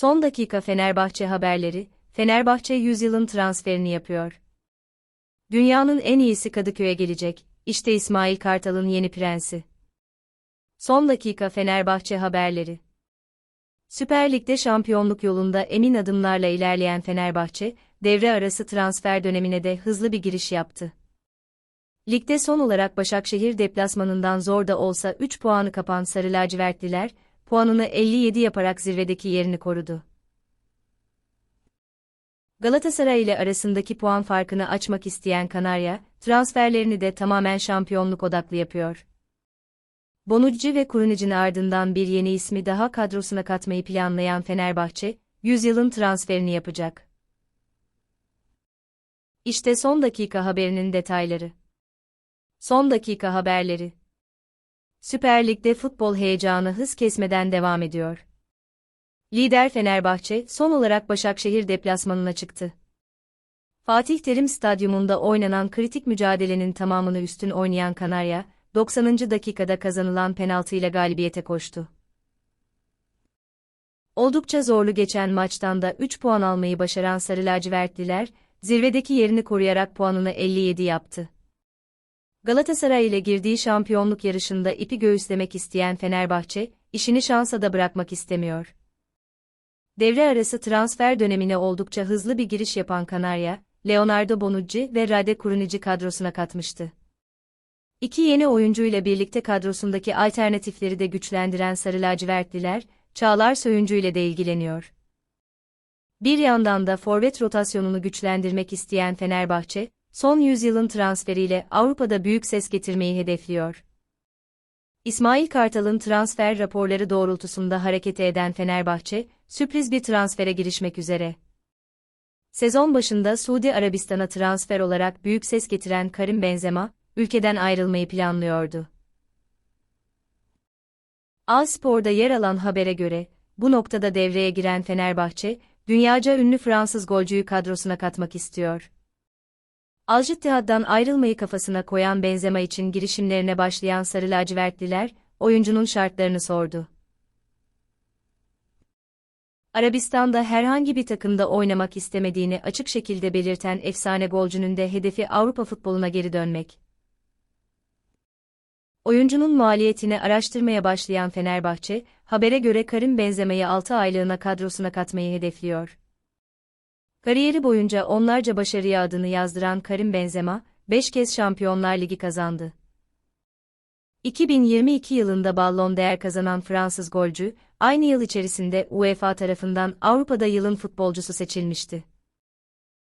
Son dakika Fenerbahçe haberleri, Fenerbahçe yüzyılın transferini yapıyor. Dünyanın en iyisi Kadıköy'e gelecek, işte İsmail Kartal'ın yeni prensi. Son dakika Fenerbahçe haberleri. Süper Lig'de şampiyonluk yolunda emin adımlarla ilerleyen Fenerbahçe, devre arası transfer dönemine de hızlı bir giriş yaptı. Ligde son olarak Başakşehir deplasmanından zor da olsa 3 puanı kapan Sarı Lacivertliler, puanını 57 yaparak zirvedeki yerini korudu. Galatasaray ile arasındaki puan farkını açmak isteyen Kanarya, transferlerini de tamamen şampiyonluk odaklı yapıyor. Bonucci ve Kurunic'in ardından bir yeni ismi daha kadrosuna katmayı planlayan Fenerbahçe, yüzyılın transferini yapacak. İşte son dakika haberinin detayları. Son dakika haberleri. Süper Lig'de futbol heyecanı hız kesmeden devam ediyor. Lider Fenerbahçe son olarak Başakşehir deplasmanına çıktı. Fatih Terim Stadyumunda oynanan kritik mücadelenin tamamını üstün oynayan Kanarya, 90. dakikada kazanılan penaltıyla galibiyete koştu. Oldukça zorlu geçen maçtan da 3 puan almayı başaran Sarı Lacivertliler, zirvedeki yerini koruyarak puanını 57 yaptı. Galatasaray ile girdiği şampiyonluk yarışında ipi göğüslemek isteyen Fenerbahçe, işini şansa da bırakmak istemiyor. Devre arası transfer dönemine oldukça hızlı bir giriş yapan Kanarya, Leonardo Bonucci ve Rade Kurunici kadrosuna katmıştı. İki yeni oyuncuyla birlikte kadrosundaki alternatifleri de güçlendiren Sarı Lacivertliler, Çağlar Söyüncü ile de ilgileniyor. Bir yandan da forvet rotasyonunu güçlendirmek isteyen Fenerbahçe, son yüzyılın transferiyle Avrupa'da büyük ses getirmeyi hedefliyor. İsmail Kartal'ın transfer raporları doğrultusunda hareket eden Fenerbahçe, sürpriz bir transfere girişmek üzere. Sezon başında Suudi Arabistan'a transfer olarak büyük ses getiren Karim Benzema, ülkeden ayrılmayı planlıyordu. A Spor'da yer alan habere göre, bu noktada devreye giren Fenerbahçe, dünyaca ünlü Fransız golcüyü kadrosuna katmak istiyor. Al Ittihad'dan ayrılmayı kafasına koyan Benzema için girişimlerine başlayan Sarı Lacivertliler, oyuncunun şartlarını sordu. Arabistan'da herhangi bir takımda oynamak istemediğini açık şekilde belirten efsane golcünün de hedefi Avrupa futboluna geri dönmek. Oyuncunun maliyetini araştırmaya başlayan Fenerbahçe, habere göre Karim Benzema'yı 6 aylığına kadrosuna katmayı hedefliyor. Kariyeri boyunca onlarca başarıya adını yazdıran Karim Benzema, 5 kez Şampiyonlar Ligi kazandı. 2022 yılında Ballon d'Or kazanan Fransız golcü, aynı yıl içerisinde UEFA tarafından Avrupa'da yılın futbolcusu seçilmişti.